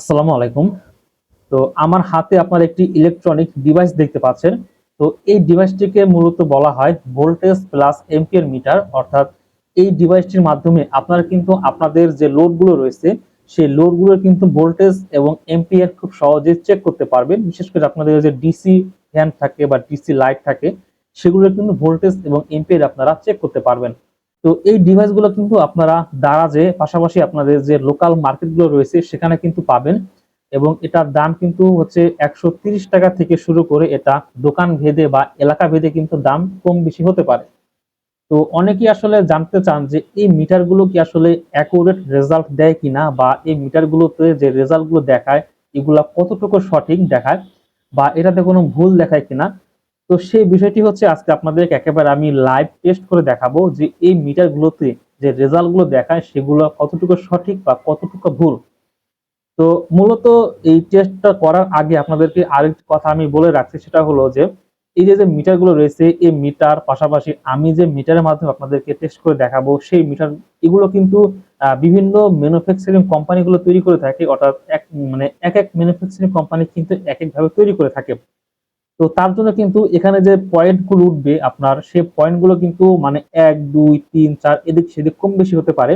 আসসালামু আলাইকুম। তো আমার হাতে আপনার একটি ইলেকট্রনিক ডিভাইস দেখতে পাচ্ছেন। তো এই ডিভাইসটিকে মূলত বলা হয় ভোল্টেজ প্লাস এম্পিয়ার মিটার অর্থাৎ এই ডিভাইসটির মাধ্যমে আপনারা কিন্তু আপনাদের যে লোডগুলো রয়েছে, সেই লোডগুলোর কিন্তু ভোল্টেজ এবং এম্পিয়ার খুব সহজে চেক করতে পারবেন। বিশেষ করে আপনাদের যে ডিসি ফ্যান থাকে বা ডিসি লাইট থাকে, সেগুলোর কিন্তু ভোল্টেজ এবং এম্পিয়ার আপনারা চেক করতে পারবেন। তো এই ডিভাইসগুলো কিন্তু আপনারা দারাজে পাশাপাশি আপনাদের যে লোকাল মার্কেটগুলো রয়েছে, সেখানে কিন্তু পাবেন। এবং এটার দাম কিন্তু হচ্ছে একশো টাকা থেকে শুরু করে এটা দোকান ভেদে বা এলাকা ভেদে কিন্তু দাম কম বেশি হতে পারে। তো অনেকেই আসলে জানতে চান যে এই মিটারগুলো কি আসলে অ্যাকুরেট রেজাল্ট দেয় কিনা বা এই মিটারগুলোতে যে রেজাল্টগুলো দেখায়, এগুলা কতটুকু সঠিক দেখায় বা এটাতে কোনো ভুল দেখায় কিনা? তো সেই বিষয়টি হচ্ছে আজকে আপনাদেরকে একেবারে আমি লাইভ টেস্ট করে দেখাবো যে এই মিটারগুলোতে যে রেজাল্টগুলো দেখায় সেগুলো কতটুকু সঠিক বা কতটুকু ভুল। তো মূলত এই টেস্টটা করার আগে আপনাদেরকে আরেকটি কথা আমি বলে রাখছি, সেটা হলো যে এই যে যে মিটারগুলো রয়েছে, এই মিটার পাশাপাশি আমি যে মিটারের মাধ্যমে আপনাদেরকে টেস্ট করে দেখাবো, সেই মিটার এগুলো কিন্তু বিভিন্ন ম্যানুফ্যাকচারিং কোম্পানিগুলো তৈরি করে থাকে, অর্থাৎ এক মানে এক এক ম্যানুফ্যাকচারিং কোম্পানি কিন্তু এক এক ভাবে তৈরি করে থাকে। তো তার জন্য কিন্তু এখানে যে পয়েন্টগুলো উঠবে আপনার সেই পয়েন্টগুলো কিন্তু মানে এক, দুই, তিন, চার, এদিক সেদিক কম বেশি হতে পারে।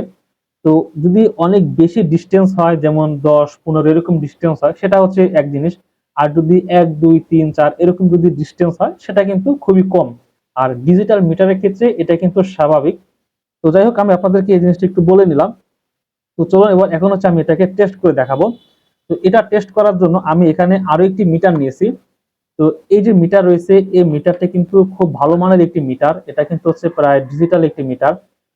তো যদি অনেক বেশি ডিস্টেন্স হয়, যেমন দশ, পনেরো, এরকম ডিস্টেন্স হয়, সেটা হচ্ছে এক জিনিস। আর যদি এক, দুই, তিন, চার, এরকম যদি ডিস্টেন্স হয়, সেটা কিন্তু খুবই কম। আর ডিজিটাল মিটারের ক্ষেত্রে এটা কিন্তু স্বাভাবিক। তো যাই হোক, আমি আপনাদেরকে এই জিনিসটা একটু বলে নিলাম। তো চলুন এবার এখন হচ্ছে আমি এটাকে টেস্ট করে দেখাবো। তো এটা টেস্ট করার জন্য আমি এখানে আরও একটি মিটার নিয়েছি। তো এই যে মিটার রয়েছে, এই মিটারটা কিন্তু খুব ভালো মানের একটি মিটার। এটা কিন্তু হচ্ছে প্রায় ডিজিটাল একটি মিটার।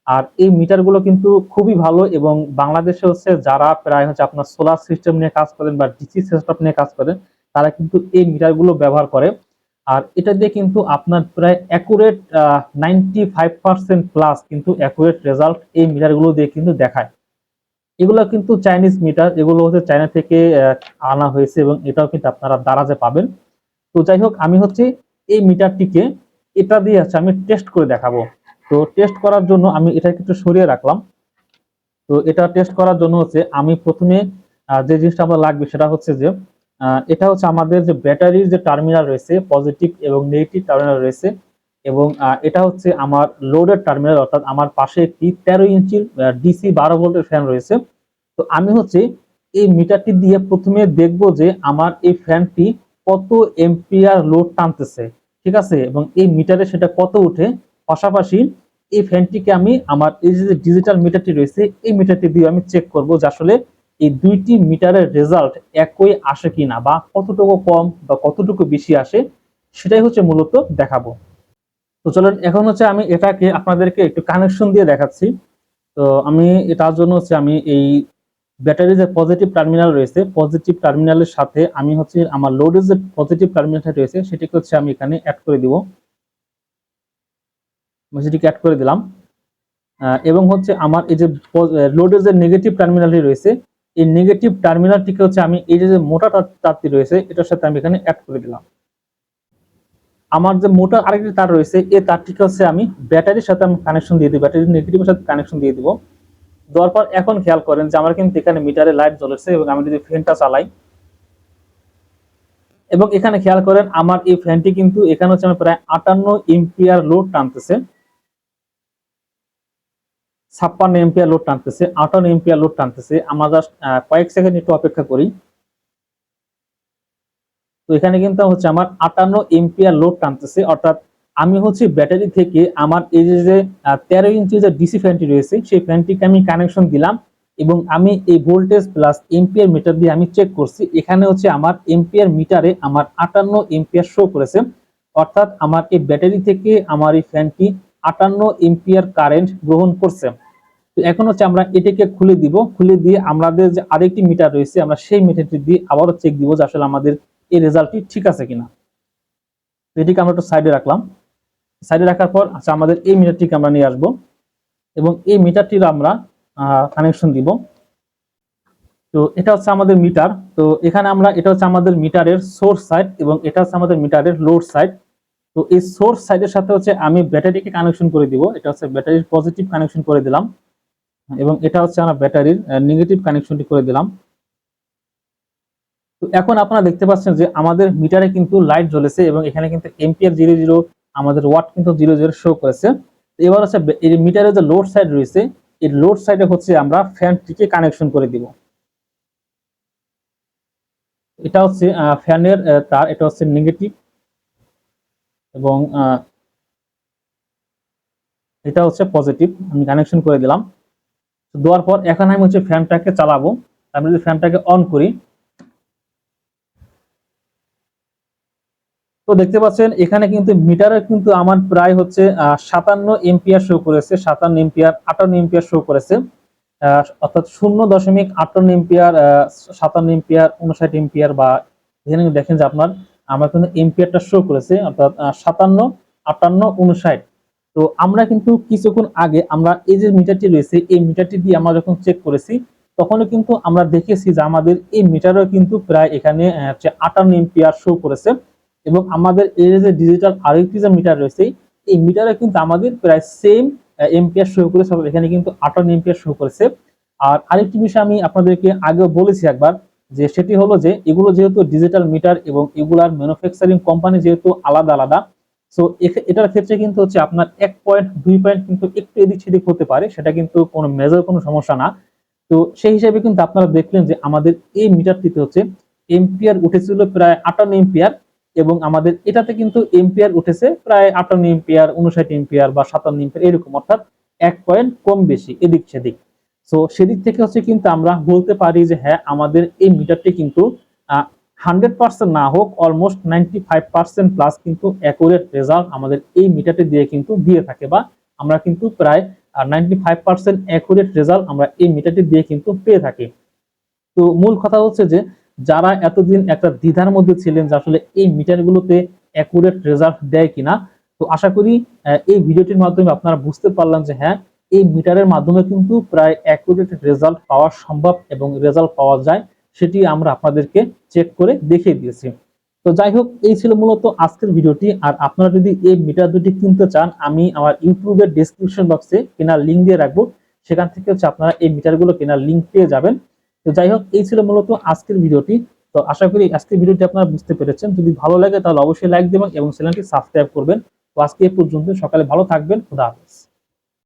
আর এই মিটারগুলো কিন্তু খুবই ভালো এবং বাংলাদেশে হচ্ছে যারা প্রায় হচ্ছে আপনার সোলার সিস্টেম নিয়ে কাজ করেন বা ডিসি সিস্টেম নিয়ে কাজ করেন, তারা কিন্তু এই মিটারগুলো ব্যবহার করে। আর এটা দিয়ে কিন্তু আপনার প্রায় accurate ninety five percent plus কিন্তু অ্যাকুরেট রেজাল্ট এই মিটারগুলো দিয়ে কিন্তু দেখায়। এগুলো কিন্তু চাইনিজ মিটার এগুলো হচ্ছে চায়না থেকে আনা হয়েছে এবং এটাও কিন্তু আপনারা দারাজে পাবেন। তো যাই হোক, আমি হচ্ছে এই মিটারটিকে এটা দিয়ে হচ্ছে আমি টেস্ট করে দেখাবো। তো টেস্ট করার জন্য আমি এটা একটু সরিয়ে রাখলাম। তো এটা টেস্ট করার জন্য হচ্ছে আমি প্রথমে যে জিনিসটা আমার লাগবে সেটা হচ্ছে যে এটা হচ্ছে আমাদের যে ব্যাটারির যে টার্মিনাল রয়েছে পজিটিভ এবং নেগেটিভ টার্মিনাল রয়েছে এবং এটা হচ্ছে আমার লোডের টার্মিনাল, অর্থাৎ আমার পাশে একটি তেরো ইঞ্চির ডিসি বারো ভোল্টের ফ্যান রয়েছে। তো আমি হচ্ছে এই মিটারটি দিয়ে প্রথমে দেখব যে আমার এই ফ্যানটি কত এম্পিয়ার লোড টানতেছে, ঠিক আছে? এবং এই মিটারে সেটা কত উঠে পাশাপাশি এই ফ্যানটিকে আমি আমার এই যে ডিজিটাল মিটারটি রয়েছে, এই মিটারটি দিয়ে আমি চেক করব যে আসলে এই দুইটি মিটারের রেজাল্ট একই আসে কিনা বা কতটুকু কম বা কতটুকু বেশি আসে, সেটাই হচ্ছে মূলত দেখাবো। তো চলুন, এখন হচ্ছে আমি এটাকে আপনাদেরকে একটু কানেকশন দিয়ে দেখাচ্ছি। তো আমি এটার জন্য হচ্ছে আমি এই ব্যাটারি যে পজিটিভ টার্মিনাল রয়েছে পজিটিভ টার্মিনালের সাথে আমি হচ্ছে আমার লোডের যে পজিটিভ টার্মিনালটা রয়েছে, সেটিকে হচ্ছে আমি এখানে অ্যাড করে দিব। সেটিকে অ্যাড করে দিলাম। এবং হচ্ছে আমার এই যে লোডের যে নেগেটিভ টার্মিনালটি রয়েছে, এই নেগেটিভ টার্মিনালটিকে হচ্ছে আমি এই যে মোটা তারটি রয়েছে, এটার সাথে আমি এখানে অ্যাড করে দিলাম। আমার যে মোটা আরেকটি তার রয়েছে, এই তারটিকে হচ্ছে আমি ব্যাটারির সাথে আমি কানেকশন দিয়ে দিব, ব্যাটারির নেগেটিভের সাথে কানেকশন দিয়ে দিব। দেওয়ার পর এখন খেয়াল করেন যে আমার কিন্তু এখানে মিটারে লাইট জ্বলেছে এবং আমি যদি ফ্যানটা চালাই, এবং এখানে খেয়াল করেন আমার এই ফ্যানটি কিন্তু এখানে হচ্ছে আমি প্রায় আটান্ন এম্পিয়ার লোড টানতেছে। ছাপ্পান্ন এম্পিয়ার লোড টানতেছে, আটান্ন এম্পিয়ার লোড টানতেছে। আমরা জাস্ট কয়েক সেকেন্ড একটু অপেক্ষা করি। তো এখানে কিন্তু হচ্ছে আমার আটান্ন এম্পিয়ার লোড টানতেছে, অর্থাৎ আমি হচ্ছে ব্যাটারি থেকে আমার এই যে যে তেরো ইঞ্চি যে ডিসি ফ্যানটি রয়েছে, সেই ফ্যানটিকে আমি কানেকশন দিলাম এবং আমি এই ভোল্টেজ প্লাস এম্পিয়ার মিটার দিয়ে আমি চেক করছি। এখানে হচ্ছে আমার এম্পিয়ার মিটারে আমার আটান্ন এম্পিয়ার শো করেছে। অর্থাৎ আমার এই ব্যাটারি থেকে আমার এই ফ্যানটি আটান্ন এম্পিয়ার কারেন্ট গ্রহণ করছে। তো এখন হচ্ছে আমরা এটাকে খুলে দিব। খুলে দিয়ে আমাদের যে আরেকটি মিটার রয়েছে, আমরা সেই মিটারটি দিয়ে আবারও চেক দিব যে আসলে আমাদের এই রেজাল্টটি ঠিক আছে কিনা। এটিকে আমরা একটু সাইডে রাখলাম। সাইডে রাখার পর আচ্ছা আমাদের এই মিটারটিকে আমরা নিয়ে আসব। এবং এই মিটারটির আমরা কানেকশন দিব। তো এটা হচ্ছে আমাদের মিটার। তো এখানে আমরা, এটা হচ্ছে আমাদের মিটারের সোর্স সাইড এবং এটা হচ্ছে আমাদের মিটারের লোড সাইড তো এই সোর্স সাইডের সাথে হচ্ছে আমি ব্যাটারিকে কানেকশন করে দিব। এটা হচ্ছে ব্যাটারির পজিটিভ কানেকশন করে দিলাম। এবং এটা হচ্ছে আমরা ব্যাটারির নেগেটিভ কানেকশনটি করে দিলাম। তো এখন আপনারা দেখতে পাচ্ছেন যে আমাদের মিটারে কিন্তু লাইট জ্বলেছে এবং এখানে কিন্তু এম্পিয়ার জিরো জিরো আমাদের ওয়াট কিন্তু জিরো জিরো শো করেছে। এবার হচ্ছে এই মিটারের যে লোড সাইড রয়েছে, এই লোড সাইডে হচ্ছে আমরা ফ্যানটিকে কানেকশন করে দিব। এটা হচ্ছে ফ্যানের তার, এটা হচ্ছে নেগেটিভ এবং এটা হচ্ছে পজিটিভ আমি কানেকশন করে দিলাম। দেওয়ার পর এখন আমি হচ্ছে ফ্যানটাকে চালাবো। আমি যদি ফ্যানটাকে অন করি তো দেখতে পাচ্ছেন, এখানে কিন্তু মিটারে কিন্তু আমার প্রায় হচ্ছে সাতান্ন এম্পিয়ার শো করেছে, সাতান্ন এম্পিয়ার, আটান্ন এম্পিয়ার শো করেছে। অর্থাৎ শূন্য দশমিক আটান্ন এম্পিয়ার সাতান্ন এম্পিয়ার, উনষাট এম্পিয়ার বা এখানে দেখেন যে আপনার, আমার কিন্তু এম্পিয়ারটা শো করেছে, অর্থাৎ সাতান্ন, আটান্ন, উনষাট। তো আমরা কিন্তু কিছুক্ষণ আগে আমরা এই যে মিটারটি রয়েছে, এই মিটারটি দিয়ে আমরা যখন চেক করেছি, তখনও কিন্তু আমরা দেখেছি যে আমাদের এই মিটারও কিন্তু প্রায় এখানে হচ্ছে আটান্ন এম্পিয়ার শো করেছে। এবং আমাদের এর যে ডিজিটাল আরেকটি যে মিটার রয়েছে, এই মিটারে কিন্তু আমাদের প্রায় সেম এম্পিয়ার শো করেছে এখানে কিন্তু আটান্ন এম্পিয়ার শো করেছে। আর আরেকটি বিষয় আমি আপনাদেরকে আগেও বলেছি একবার, যে সেটি হলো যে এগুলো যেহেতু ডিজিটাল মিটার এবং এগুলার ম্যানুফ্যাকচারিং কোম্পানি যেহেতু আলাদা আলাদা সো এটার ক্ষেত্রে কিন্তু হচ্ছে আপনার এক পয়েন্ট দুই পয়েন্ট কিন্তু একটু এদিক সেদিক হতে পারে, সেটা কিন্তু কোনো মেজর কোনো সমস্যা না। তো সেই হিসাবে কিন্তু আপনারা দেখলেন যে আমাদের এই মিটারটিতে হচ্ছে এম্পিয়ার উঠেছিল প্রায় আটান্ন এম্পিয়ার এবং আমাদের এটাতে কিন্তু এম্পিয়ার উঠেছে প্রায় আটান্ন এম্পিয়ার উনষাট এম্পিয়ার বা সাতান্ন এম্পিয়ার এরকম, অর্থাৎ এক পয়েন্ট কম বেশি, এদিক সেদিক। সো সেদিক থেকে হচ্ছে কিন্তু আমরা বলতে পারি যে হ্যাঁ আমাদের এই মিটারটি কিন্তু হান্ড্রেড পার্সেন্ট না হোক almost ninety five percent plus কিন্তু অ্যাকুরেট রেজাল্ট আমাদের এই মিটারটি দিয়ে কিন্তু দিয়ে থাকে বা আমরা কিন্তু প্রায় ninety five percent accurate result আমরা এই মিটারটি দিয়ে কিন্তু পেয়ে থাকি। তো, মূল কথা হচ্ছে যে যারা এতদিন একটা দ্বিধার মধ্যে ছিলেন যে আসলে এই মিটারগুলোতে অ্যাকুরেট রেজাল্ট দেয় কিনা, তো আশা করি এই ভিডিওটির মাধ্যমে আপনারা বুঝতে পারলাম যে হ্যাঁ এই মিটারের মাধ্যমে কিন্তু প্রায় অ্যাকুরেট রেজাল্ট পাওয়া সম্ভব এবং রেজাল্ট পাওয়া যায়, সেটি আমরা আপনাদেরকে চেক করে দেখিয়ে দিয়েছি। তো যাই হোক, এই ছিল মূলত আজকের ভিডিওটি। আর আপনারা যদি এই মিটার দুটি কিনতে চান, আমি আমার ইউটিউবের ডেসক্রিপশন বক্সে কেনার লিঙ্ক দিয়ে রাখব। সেখান থেকে হচ্ছে আপনারা এই মিটারগুলো কেনার লিঙ্ক পেয়ে যাবেন। তো যাই হোক, এই ছিল মূলত আজকের ভিডিওটি। তো আশা করি আজকের ভিডিওটি আপনারা বুঝতে পেরেছেন। যদি ভালো লাগে তাহলে অবশ্যই লাইক দেবেন এবং চ্যানেলটি সাবস্ক্রাইব করবেন। তো আজকে এ পর্যন্ত সকালে ভালো থাকবেন। খুদা হাফেজ।